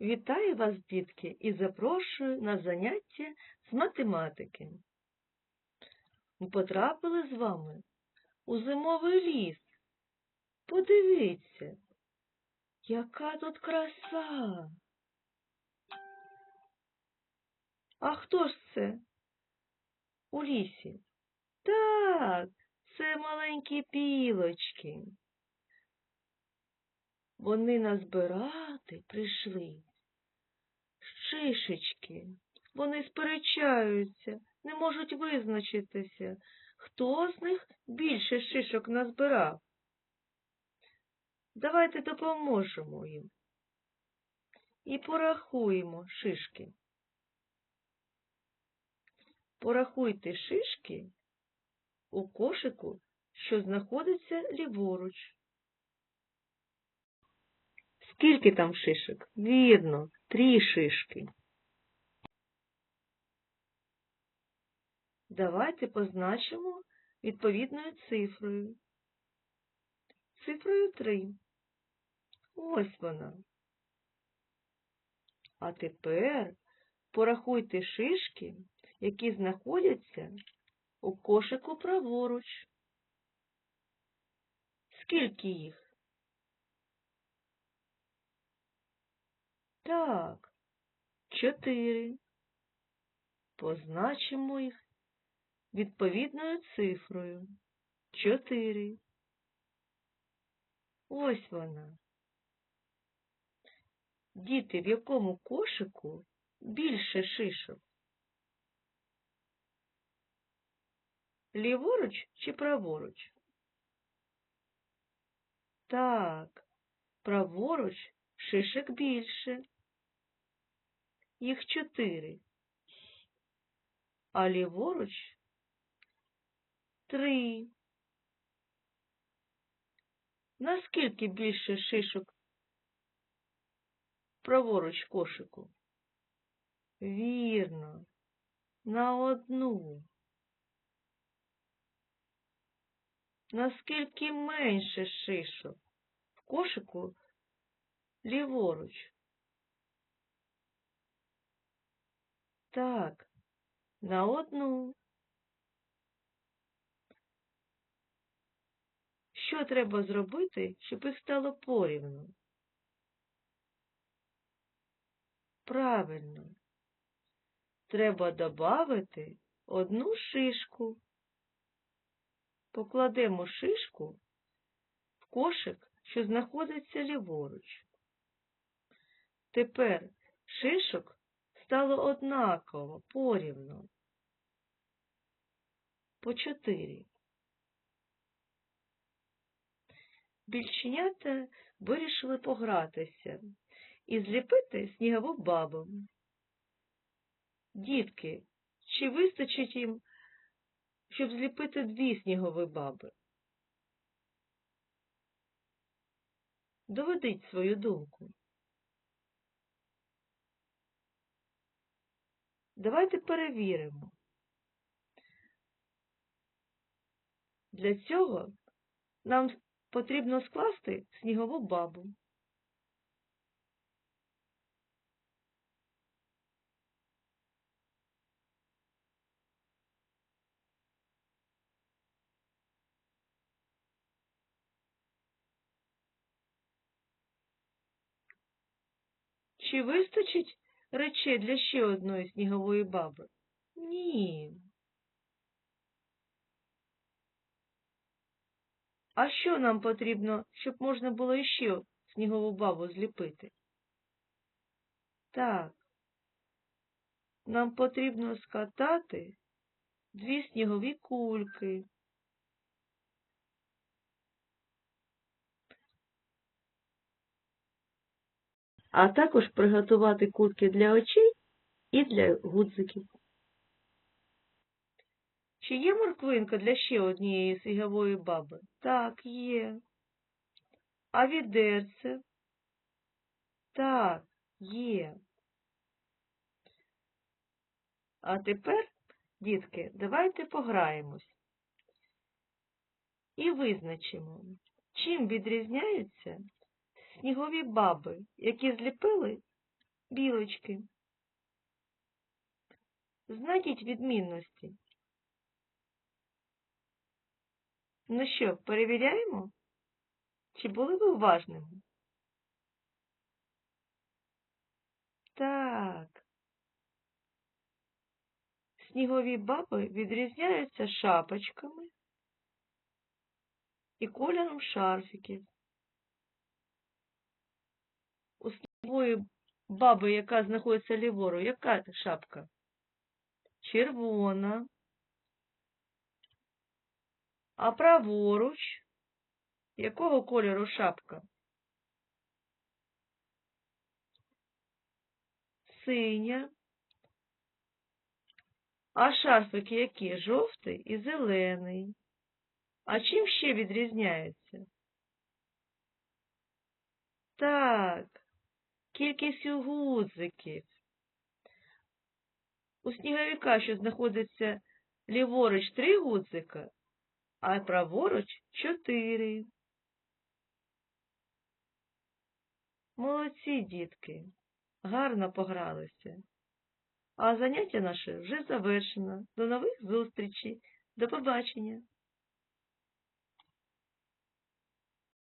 Вітаю вас, дітки, і запрошую на заняття з математики. Ми потрапили з вами у зимовий ліс. Подивіться, яка тут краса. А хто ж це у лісі? Так, це маленькі білочки. Вони назбирати прийшли. Шишечки. Вони сперечаються, не можуть визначитися, хто з них більше шишок назбирав. Давайте допоможемо їм і порахуємо шишки. Порахуйте шишки у кошику, що знаходиться ліворуч. Скільки там шишок? Вірно, три шишки. Давайте позначимо відповідною цифрою. Цифрою 3. Ось вона. А тепер порахуйте шишки, які знаходяться у кошику праворуч. Скільки їх? Так, чотири. Позначимо їх відповідною цифрою. Чотири. Ось вона. Діти, в якому кошику більше шишок? Ліворуч чи праворуч? Так, праворуч шишек більше. Їх чотири. А ліворуч три. Наскільки більше шишок праворуч кошику? Вірно, на одну. Наскільки менше шишок в кошику ліворуч? Так, на одну. Що треба зробити, щоб їх стало порівну? Правильно. Треба додати одну шишку. Покладемо шишку в кошик, що знаходиться ліворуч. Тепер шишок стало однаково, порівну. По чотири. Більченята вирішили погратися і зліпити снігову бабу. Дітки, чи вистачить їм, щоб зліпити дві снігові баби? Доведіть свою думку. Давайте перевіримо. Для цього нам потрібно скласти снігову бабу. Чи вистачить речей для ще одної снігової баби? Ні. А що нам потрібно, щоб можна було іще снігову бабу зліпити? Так, нам потрібно скатати дві снігові кульки. А також приготувати кульки для очей і для гудзиків. Чи є морквинка для ще однієї снігової баби? Так, є. А відерце? Так, є. А тепер, дітки, давайте пограємось і визначимо, чим відрізняються снігові баби, які зліпили білочки. Знайдіть відмінності. Ну що, перевіряємо? Чи були ви уважними? Так. Снігові баби відрізняються шапочками і кольором шарфіків. Снігової баби, яка знаходиться ліворуч, яка шапка? Червона. А праворуч якого кольору шапка? Синя. А шарфики які? Жовтий і зелений. А чим ще відрізняються? Так, кількістю гудзиків. У сніговика, що знаходиться ліворуч, три гудзика, а праворуч чотири. Молодці, дітки, гарно погралися. А заняття наше вже завершено. До нових зустрічей. До побачення.